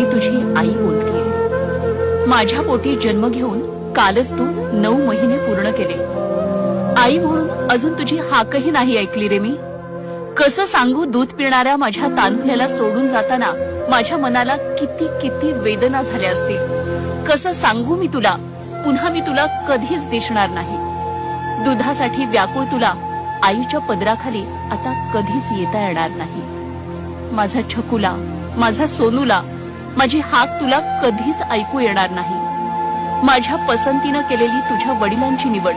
मी तुझी आई बोलतीये. माझ्या पोटी जन्म घेऊन कालच तू नऊ महिने पूर्ण केले. आई म्हणून अजून तुझी हाकही नाही ऐकली रे मी. कसं सांगू दूध पिणाऱ्या माझ्या तान्हुल्याला सोडून जाताना माझ्या मनाला किती किती वेदना झाल्या असतील. कसं सांगू मी तुला पुन्हा मी तुला कधीच दिसणार नाही. दुधासाठी व्याकुळ तुला आईच्या पदराखाली आता कधीच येता येणार नाही. माझा छकुला माझा सोनूला माझी हाक तुला कधीच ऐकू येणार नाही. माझ्या पसंतीनं केलेली तुझ्या वडिलांची निवड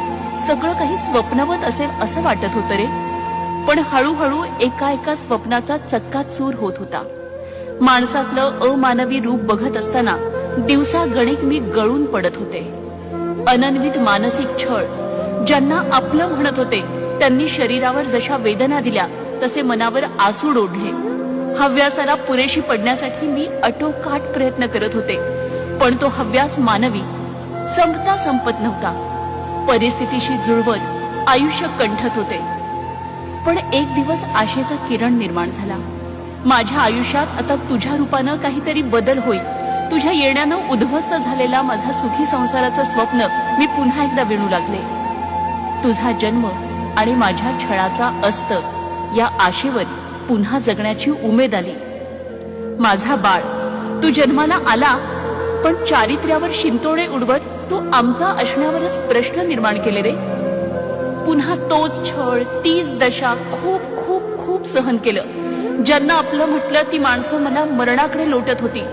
सगळं काही स्वप्नवत असेल असं वाटत होतं रे. पण हळूहळू एका एका स्वप्नाचा चक्का चूर होत होता. माणसातलं अमानवी रूप बघत असताना दिवसा गणिक मी गळून पडत होते. अनन्वित मानसिक छळ ज्यांना आपलं म्हणत होते त्यांनी शरीरावर जशा वेदना दिल्या तसे मनावर आसूड ओढले. हव्यासाला पुरेशी पडण्यासाठी मी अटोकाट प्रयत्न करत होते. पण तो हव्यास मानवी संपता संपत नव्हता. परिस्थितीशी जुळवत आयुष्य कंठत होते. पण एक दिवस आशेचा किरण निर्माण झाला. माझ्या आयुष्यात आता तुझ्या रूपानं काहीतरी बदल होईल. तुझ्या येण्यानं उद्ध्वस्त झालेला माझा सुखी संसाराचं स्वप्न मी पुन्हा एकदा विणू लागले. तुझा जन्म आणि माझ्या छळाचा अस्त या आशेवर पुन्हा जगण्याची उमेद आली. माझा बाळ तू जन्माला आला पण चारित्र्यावर शिंतोडे उडवत तू आमचा असण्यावरच प्रश्न निर्माण केले रे. पुन्हा तोच छळ तीच दशा खूप खूप खूप सहन केलं. ज्यांना आपलं म्हटलं ती माणसं मला मरणाकडे लोटत होती.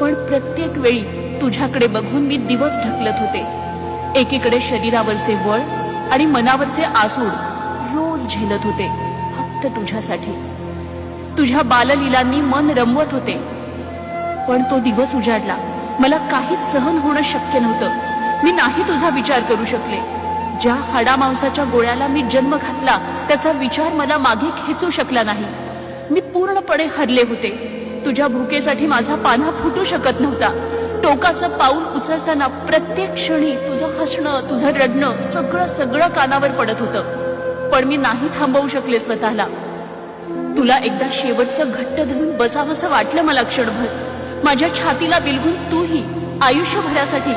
पण प्रत्येक वेळी तुझ्याकडे बघून मी दिवस ढकलत होते. एकीकडे शरीरावरचे वळ आणि मनावरचे आसूड रोज झेलत होते. फक्त तुझ्यासाठी. तुझ्या बाललीलांनी मन रमवत होते. पण तो दिवस उजाडला. मला काहीच सहन होणं शक्य नव्हतं. मी नाही तुझा विचार करू शकले. ज्या हाडा मांसाच्या गोळ्याला मी जन्म घातला त्याचा विचार मला मागे खेचू शकला नाही. मी पूर्णपणे हरले होते. तुझ्या भुकेसाठी माझा पाना फुटू शकत नव्हता. टोकाचं पाऊल उचलताना प्रत्येक क्षणी तुझं हसणं तुझं रडणं सगळं सगळं कानावर पडत होतं. पण मी नाही थांबवू शकले स्वतःला. तुला एकदा शेवटचं घट्ट धरून बसावंसं वाटलं मला क्षणभर. माझ्या छातीला बिलगून तूही आयुष्यभरासाठी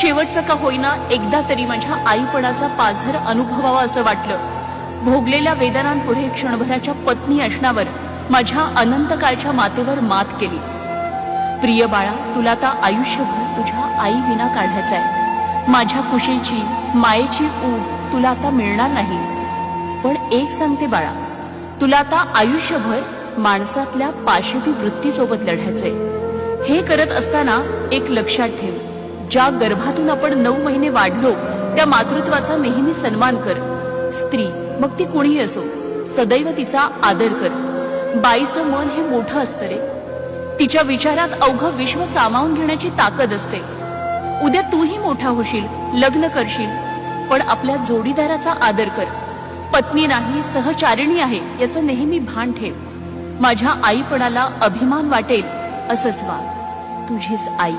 शेवटचं का होईना एकदा तरी माझ्या आईपणाचा पाझर अनुभवावा असं वाटलं. भोगलेल्या वेदनांपुढे क्षणभराच्या पत्नी असण्यावर माझ्या अनंतकाळच्या मातेवर मात केली. प्रिय बाळा तुला आता आयुष्यभर तुझ्या आई विना काढायचं आहे माझ्या कुशीची मायेची ऊब तुला आता मिळणार नाही. पण एक सांगते बाळा तुला आता आयुष्यभर माणसातल्या पाशवी वृत्तीसोबत लढायचंय. हे करत असताना एक लक्षात ठेव ज्या गर्भातून आपण नऊ महिने वाढलो त्या मातृत्वाचा नेहमी सन्मान कर. स्त्री मग ती कोणीही असो सदैव तिचा आदर कर. बाईचं मन हे मोठं असतं रे. तिच्या विचारात अवघं विश्व सामावून घेण्याची ताकद असते. उद्या तूही मोठा होशील लग्न करशील पण आपल्या जोडीदाराचा आदर कर. पत्नी नाही सहचारिणी आहे याचं नेहमी भान ठेव. माझ्या आईपणाला अभिमान वाटेल असंच वाग. तुझीच आई.